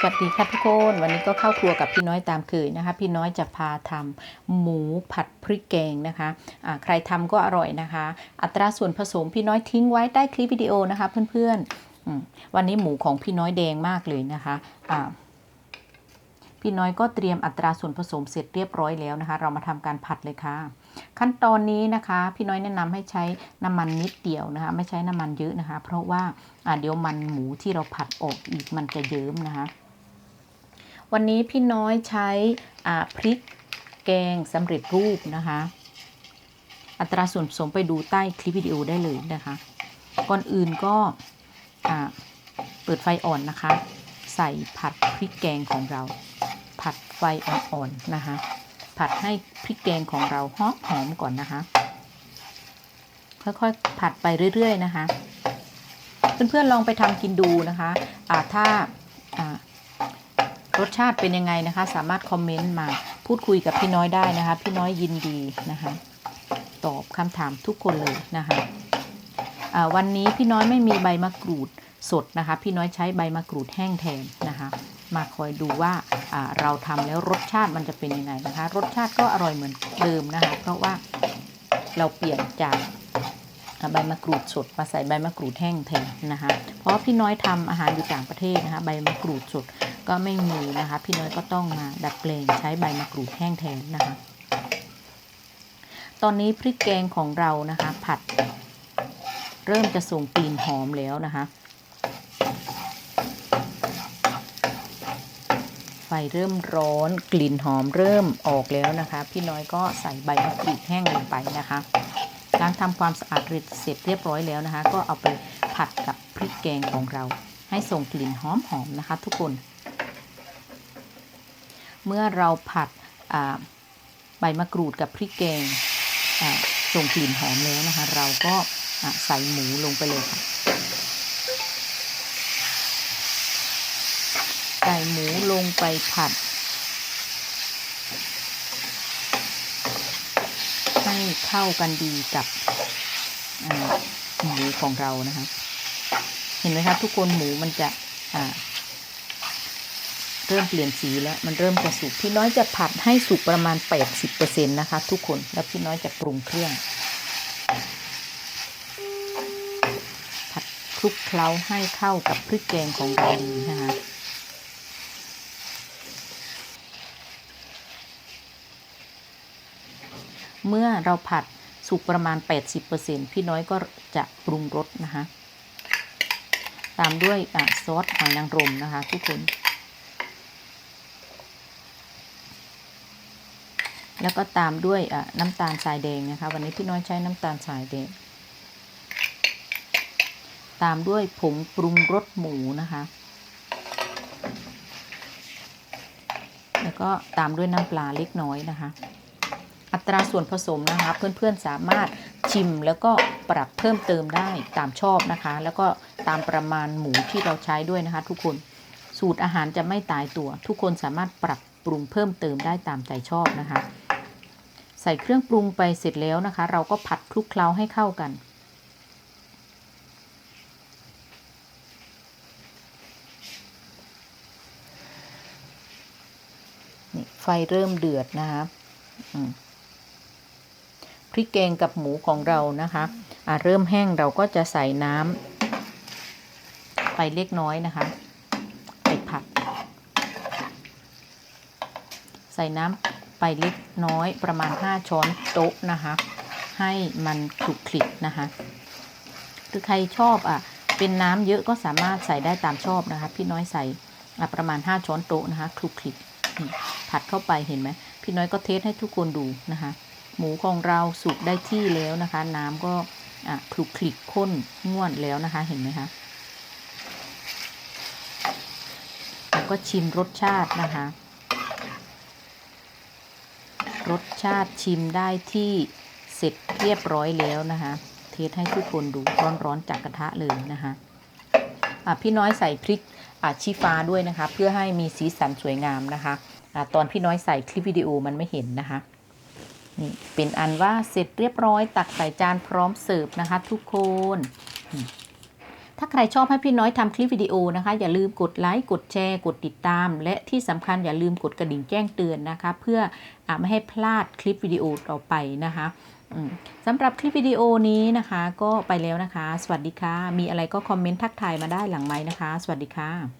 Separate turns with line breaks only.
สวัสดีค่ะทุกคนวันนี้ก็เข้าครัวกับพี่น้อยตามเคยนะคะ พี่น้อยจะพาทำหมูผัดพริกแกงนะคะะใครทำก็อร่อยนะคะ อัตราส่วนผสมพี่น้อยทิ้งไว้ใต้คลิปวิดีโอนะคะ เพื่อนๆอืมวันนี้หมูของพี่น้อยแดงมากเลยนะคะะพี่น้อยก็เตรียมอัตราส่วนผสมเสร็จเรียบร้อยแล้วนะคะ เรามาทำการผัดเลยค่ะ ขั้นตอนนี้นะคะ พี่น้อยแนะนำให้ใช้น้ำมันนิดเดียวนะคะ ไม่ใช้น้ำมันเยอะนะคะ เพราะว่าเดี๋ยวมันหมูที่เราผัดออกอีกมันจะเยิ้มนะคะ วันนี้พี่น้อยใช้พริกแกงสำเร็จรูปนะคะ อัตราส่วนผสมไปดูใต้คลิปวิดีโอได้เลยนะคะ ก่อนอื่นก็เปิดไฟอ่อนนะคะ ใส่ผัดพริกแกงของเรา ผัดไฟอ่อนๆนะคะ ผัดให้พริกแกงของเราหอมหอมก่อนนะคะ ค่อยๆผัดไปเรื่อยๆนะคะ เพื่อนๆลองไปทำกินดูนะคะถ้า รสชาติเป็นยังไงนะคะ สามารถคอมเมนต์มาพูดคุยกับพี่น้อยได้นะคะ พี่น้อยยินดีนะคะ ตอบคำถามทุกคนเลยนะคะวันนี้พี่น้อยไม่มีใบมะกรูดสดนะคะ พี่น้อยใช้ใบมะกรูดแห้งแทนนะคะ มาคอยดูว่าเราทำแล้วรสชาติมันจะเป็นยังไงนะคะ รสชาติก็อร่อยเหมือนเดิมนะคะ เพราะว่าเราเปลี่ยนจากใบมะกรูดสดมาใส่ใบมะกรูดแห้งแทนนะคะ เพราะพี่น้อยทำอาหารอยู่ต่างประเทศนะคะ ใบมะกรูดสด ก็ไม่มีนะคะ พี่น้อยก็ต้องมาดัดแปลงใช้ใบมะกรูดแห้งแทนนะคะ ตอนนี้พริกแกงของเรานะคะ ผัด เริ่มจะส่งกลิ่นหอมแล้วนะคะ ไฟเริ่มร้อนกลิ่นหอมเริ่มออกแล้วนะคะ พี่น้อยก็ใส่ใบมะกรูดแห้งลงไปนะคะล้างทำความสะอาดเสร็จเรียบร้อยแล้วนะคะ ก็เอาไปผัดกับพริกแกงของเราให้ส่งกลิ่นหอมๆนะคะทุกคน เมื่อเราผัดใบมะกรูดกับพริกแกงส่งกลิ่นหอมแล้วนะคะ เราก็ใส่หมูลงไปเลยค่ะใส่หมูลงไปผัด ให้เข้ากันดีกับหมูของเรานะคะ เห็นไหมคะทุกคนหมูมันจะ เริ่มเปลี่ยนสีแล้วมันเริ่มจะสุกพี่น้อยจะผัดให้สุกประมาณ 80%นะคะ ทุกคนแล้วพี่น้อยจะปรุงเครื่อง ผัดคลุกเคล้าให้เข้ากับพริกแกงของเราดีนะคะเมื่อเราผัดสุกประมาณ 80%พี่น้อยก็จะปรุงรสนะคะ ตามด้วยซอสหอยนางรมนะคะ ทุกคน แล้วก็ตามด้วยน้ำตาลทรายแดงนะคะ วันนี้พี่น้อยใช้น้ำตาลทรายแดง ตามด้วยผงปรุงรสหมูนะคะ แล้วก็ตามด้วยน้ำปลาเล็กน้อยนะคะ อัตราส่วนผสมนะคะ เพื่อนๆสามารถชิมแล้วก็ปรับเพิ่มเติมได้ตามชอบนะคะ แล้วก็ตามประมาณหมูที่เราใช้ด้วยนะคะ ทุกคนสูตรอาหารจะไม่ตายตัว ทุกคนสามารถปรับปรุงเพิ่มเติมได้ตามใจชอบนะคะ ใส่เครื่องปรุงไปเสร็จแล้วนะคะ เราก็ผัดคลุกเคล้าให้เข้ากัน นี่ไฟเริ่มเดือดนะคะพริกแกงกับหมูของเรานะคะะเริ่มแห้งเราก็จะใส่น้ำไปเล็กน้อยนะคะไปผัด ใส่น้ำ ไปเล็กน้อยประมาณ 5 ช้อนโต๊ะนะคะ ให้มันคลุกคลิกนะคะหรือใครชอบอะเป็นน้ำเยอะก็สามารถใส่ได้ตามชอบนะคะ พี่น้อยใส่ประมาณ 5 ช้อนโต๊ะนะคะคลุกคลิกผัดเข้าไปเห็นไหมพี่น้อยก็เทสให้ทุกคนดูนะคะ หมูของเราสุกได้ที่แล้วนะคะ น้ำก็คลุกคลิกข้นง่วนแล้วนะคะเห็นไหมคะแล้วก็ชิมรสชาตินะคะ รสชาติชิมได้ที่เสร็จเรียบร้อยแล้วนะคะ เทสให้ทุกคนดูร้อนๆจากกระทะเลยนะคะะพี่น้อยใส่พริกชี้ฟ้าด้วยนะคะ เพื่อให้มีสีสันสวยงามนะคะอะตอนพี่น้อยใส่คลิปวิดีโอมันไม่เห็นนะคะนี่เป็นอันว่าเสร็จเรียบร้อยตักใส่จานพร้อมเสิร์ฟนะคะ ทุกคน ถ้าใครชอบให้พี่น้อยทำคลิปวิดีโอนะคะ อย่าลืมกดไลค์กดแชร์ กดติดตาม และที่สำคัญอย่าลืมกดกระดิ่งแจ้งเตือนนะคะ เพื่ออไม่ให้พลาดคลิปวิดีโอต่อไปนะคะสำหรับคลิปวิดีโอนี้นะคะ ก็ไปแล้วนะคะ สวัสดีค่ะ มีอะไรก็คอมเมนต์ทักทายมาได้หลังไม้นะคะ สวัสดีค่ะ